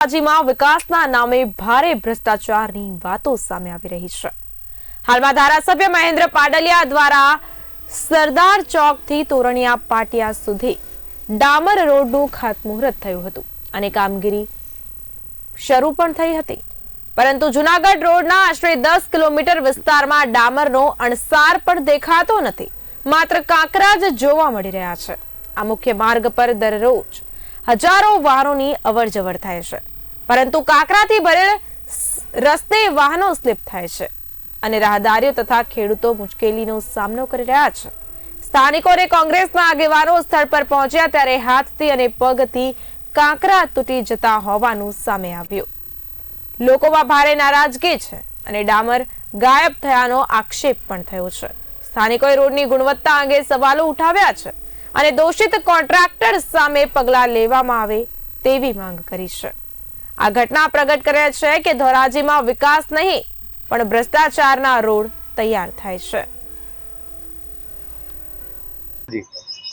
ધોરાજીમાં વિકાસના નામે ભારે ભ્રષ્ટાચારની વાતો સામે આવી રહી છે. હાલમાં ધારાસભ્ય મહેન્દ્ર પાડલિયા દ્વારા સરદાર ચોકથી તોરણિયા પાટિયા સુધી ડામર રોડનું ખાતમુહૂર્ત થયું હતું અને કામગીરી શરૂ પણ થઈ હતી. પરંતુ જુનાગઢ રોડના આશરે દસ કિલોમીટર વિસ્તારમાં ડામરનો અણસાર પણ દેખાતો નથી. માત્ર કાંકરા જ જોવા મળી રહ્યા છે. આ મુખ્ય માર્ગ પર દરરોજ હજારો વાહનોની અવરજવર થાય છે. પરંતુ કાંકરાથી ભરેલ રસ્તે વાહનો સ્લીપ થાય છે અને રાહદારીઓ તથા ખેડૂતો મુશ્કેલીનો સામનો કરી રહ્યા છે. સ્થાનિકોને કોંગ્રેસના આગેવાનો સ્થળ પર પહોંચ્યા ત્યારે હાથથી અને પગથી કાંકરા તૂટી જતા હોવાનું સામે આવ્યું. લોકોમાં ભારે નારાજગી છે અને ડામર ગાયબ થયાનો આક્ષેપ પણ થયો છે. સ્થાનિકોએ રોડની ગુણવત્તા અંગે સવાલો ઉઠાવ્યા છે અને દોષિત કોન્ટ્રાક્ટર સામે પગલાં લેવામાં આવે તેવી માંગ કરી છે. આ ઘટના પ્રગટ કરે છે કે ધોરાજીમાં વિકાસ નહીં, પણ ભ્રષ્ટાચારના રોડ તૈયાર થાય છે.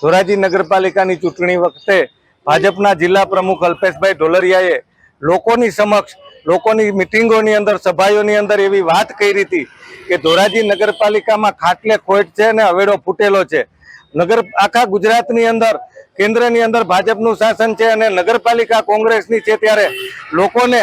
ધોરાજી નગરપાલિકાની ચૂંટણી વખતે ભાજપના જિલ્લા પ્રમુખ અલ્પેશભાઈ ઢોલરિયાએ લોકોની સમક્ષ, લોકોની મિટિંગોની અંદર, સભાઓની અંદર એવી વાત કરી હતી કે ધોરાજી નગરપાલિકામાં ખાટલે ખોટ છે અને હવેડો ફૂટેલો છે. નગર આખા ગુજરાતની અંદર, કેન્દ્રની અંદર ભાજપનું શાસન છે અને નગરપાલિકા કોંગ્રેસની છે ત્યારે લોકોને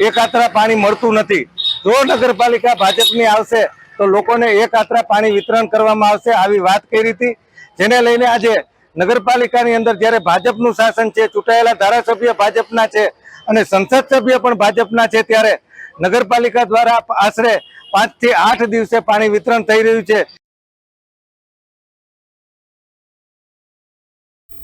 એક આતરા પાણી મળતું નથી. જો નગરપાલિકા ભાજપની આવશે, તો લોકોને એક આતરા પાણી વિતરણ કરવામાં આવશે આવી વાત કરી હતી. જેને લઈને આજે નગરપાલિકાની અંદર જ્યારે ભાજપનું શાસન છે, ચૂંટાયેલા ધારાસભ્ય ભાજપના છે અને સંસદ સભ્ય પણ ભાજપના છે ત્યારે નગરપાલિકા દ્વારા આશરે પાંચથી આઠ દિવસે પાણી વિતરણ થઈ રહ્યું છે.